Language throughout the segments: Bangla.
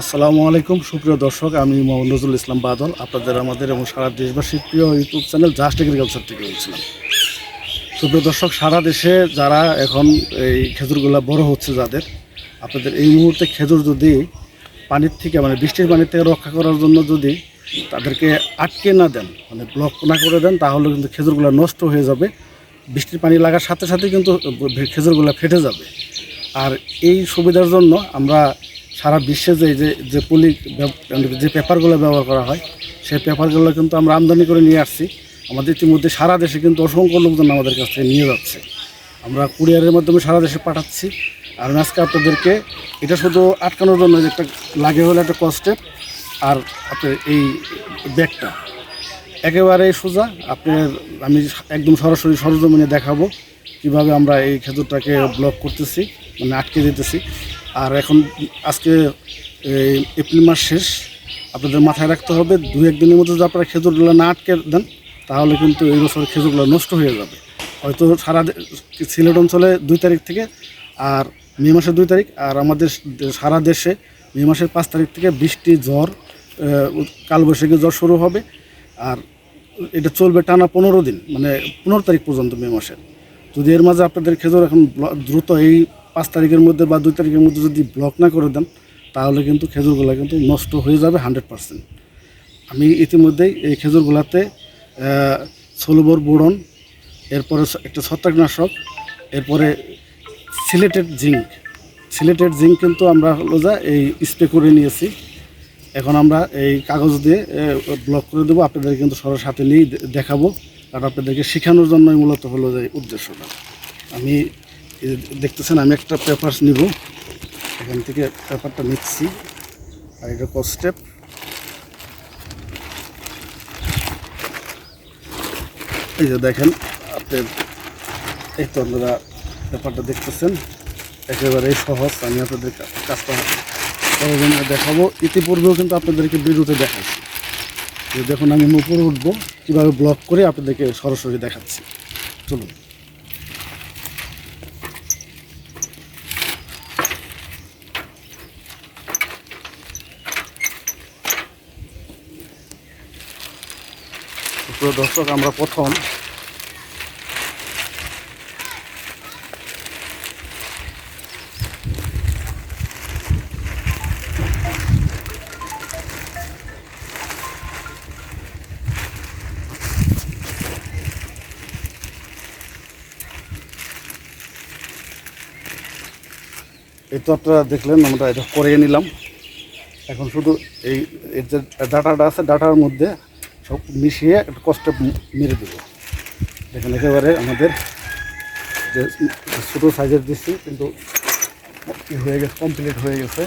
আসসালামু আলাইকুম, সুপ্রিয় দর্শক, আমি মোহাম্মদ নজরুল ইসলাম বাদল, আপনাদের, আমাদের এবং সারা দেশবাসীর প্রিয় ইউটিউব চ্যানেল জাস্ট এগ্রিকালচার থেকে বলছিলাম। সুপ্রিয় দর্শক, সারা দেশে যারা এখন এই খেজুরগুলো বড় হচ্ছে যাদের, আপনাদের এই মুহূর্তে খেজুর যদি পানির থেকে মানে বৃষ্টির পানির থেকে রক্ষা করার জন্য যদি তাদেরকে আটকে না দেন মানে ব্লক না করে দেন, তাহলে কিন্তু খেজুরগুলো নষ্ট হয়ে যাবে। বৃষ্টির পানি লাগার সাথে সাথে কিন্তু খেজুরগুলো ফেটে যাবে। আর এই সুবিধার জন্য আমরা সারা বিশ্বে যে যে পলি যে পেপারগুলো ব্যবহার করা হয়, সেই পেপারগুলো কিন্তু আমরা আমদানি করে নিয়ে আসছি। আমাদের ইতিমধ্যে সারা দেশে কিন্তু অসংখ্য লোকজন আমাদের কাছ থেকে নিয়ে যাচ্ছে। আমরা কুরিয়ারের মাধ্যমে সারা দেশে পাঠাচ্ছি। আর আজকে আপনাদেরকে, এটা শুধু আটকানোর জন্য একটা, লাগে হলো একটা কস্টেপ আর আপনার এই ব্যাগটা। একেবারে সোজা, আপনার, আমি একদম সরাসরি সরজমিনে দেখাবো কীভাবে আমরা এই খেজুরটাকে ব্লক করতেছি মানে আটকে দিতেছি। আর এখন আজকে এপ্রিল মাস শেষ। আপনাদের মাথায় রাখতে হবে দু একদিনের মধ্যে যদি আপনারা খেজুরগুলো না আটকে দেন তাহলে কিন্তু এই বছর খেজুরগুলো নষ্ট হয়ে যাবে। হয়তো সারা সিলেট অঞ্চলে দুই তারিখ থেকে আর মে মাসের দুই তারিখ আর আমাদের সারা দেশে মে মাসের পাঁচ তারিখ থেকে বৃষ্টি আহ, কালবৈশাখী জ্বর শুরু হবে। আর এটা চলবে টানা পনেরো দিন মানে পনেরো তারিখ পর্যন্ত মে মাসের। যদি এর মাঝে আপনাদের খেজুর এখন দ্রুত এই পাঁচ তারিখের মধ্যে বা দুই তারিখের মধ্যে যদি ব্লক না করে দেন, তাহলে কিন্তু খেজুরগুলো কিন্তু নষ্ট হয়ে যাবে হান্ড্রেড পার্সেন্ট আমি ইতিমধ্যেই এই খেজুরগুলাতে সোলবর বোড়ন এরপরে একটা ছত্রাকনাশক, এরপরে সিলেটেড জিঙ্ক। সিলেটেড জিঙ্ক কিন্তু আমরা হলো যা এই স্প্রে করে নিয়েছি। এখন আমরা এই কাগজ দিয়ে ব্লক করে দেবো। আপনাদের কিন্তু সবার সাথে নিয়েই দেখাবো। আর আপনাদেরকে শেখানোর জন্যই মূলত হলো যে উদ্দেশ্যটা। আমি দেখতেছেন, আমি একটা পেপার নিব। এখান থেকে পেপারটা নিচ্ছি। আর এটা কস্টেপ এই যে দেখেন আপনার এই তো আপনারা পেপারটা দেখতেছেন। একেবারে সহজ। আমি আপনাদের কাজটা দেখাবো। ইতিপূর্বেও কিন্তু আপনাদেরকে বিরুদ্ধে দেখাচ্ছি যে দেখুন, আমি উপরে উঠবো। কীভাবে ব্লক করে আপনাদেরকে সরাসরি দেখাচ্ছি। চলুন। সুপ্রিয় দর্শক, আমরা প্রথম এই তো আপনারা দেখলেন, আমরা এটা করিয়ে নিলাম। এখন শুধু এই যে ডাটাটা আছে, ডাটার মধ্যে সব মিশিয়ে একটু কষ্ট মেরে দেবো। দেখেন একেবারে আমাদের যে ছোটো সাইজের দিচ্ছি, কিন্তু কী হয়ে গেছে কমপ্লিট হয়ে গেছে।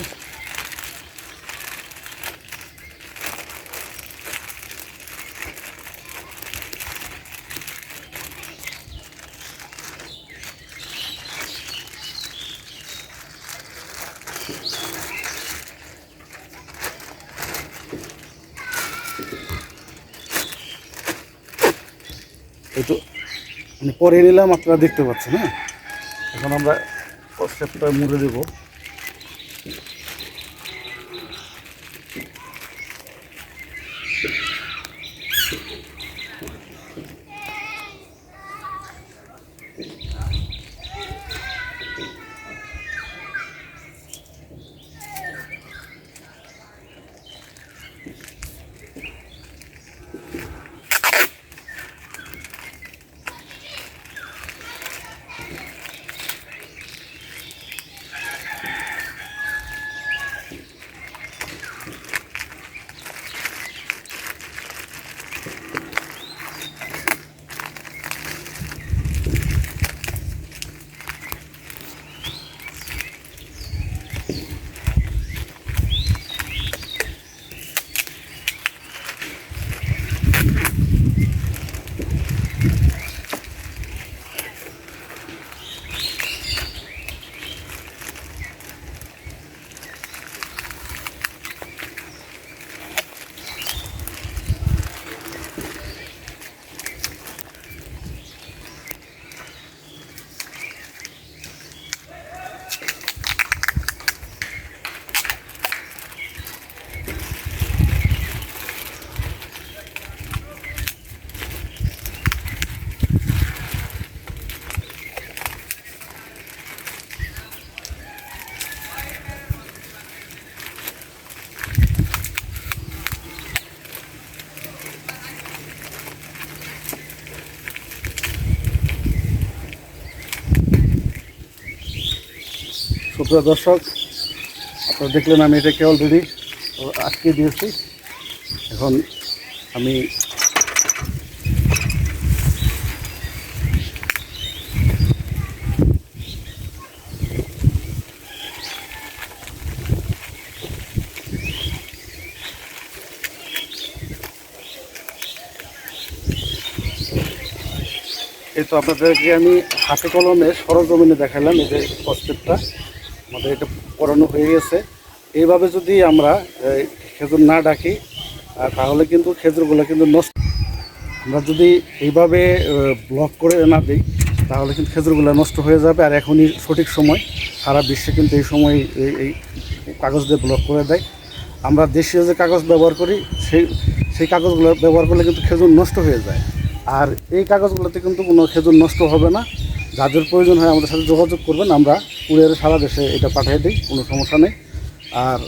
তো মানে পরে নিলাম আপনারা দেখতে পাচ্ছেন হ্যাঁ? এখন আমরা স্টেপটা মুড়ে দেবো। সুপ্রিয় দর্শক, আপনারা দেখলেন আমি এটাকে অলরেডি আটকে দিয়েছি। এখন আমি এই তো আপনাদেরকে আমি হাতে কলমে সরজমিনে দেখালাম এই যে প্রস্পেক্টটা আমাদের এটা করানো হয়ে গেছে। এইভাবে যদি আমরা খেজুর না ডাকি তাহলে কিন্তু খেজুরগুলো কিন্তু নষ্ট আমরা যদি এইভাবে ব্লক করে না দিই, তাহলে কিন্তু খেজুরগুলো নষ্ট হয়ে যাবে। আর এখনই সঠিক সময়, সারা বিশ্বে কিন্তু এই সময় এই এই কাগজ দিয়ে ব্লক করে দেয়। আমরা দেশীয় যে কাগজ ব্যবহার করি, সেই সেই কাগজগুলো ব্যবহার করলে কিন্তু খেজুর নষ্ট হয়ে যায়। আর এই কাগজগুলোতে কিন্তু কোনো খেজুর নষ্ট হবে না। যাদের প্রয়োজন হয় আমাদের সাথে যোগাযোগ করবেন। আমরা কুরিয়ারে সারা দেশে এটা পাঠিয়ে দিই, কোনো সমস্যা নেই। আর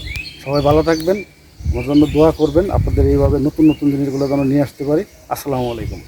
সবাই ভালো থাকবেন, আমার জন্য দোয়া করবেন। আপনাদের এইভাবে নতুন নতুন জিনিসগুলো যেন নিয়ে আসতে পারি। আসসালামু আলাইকুম।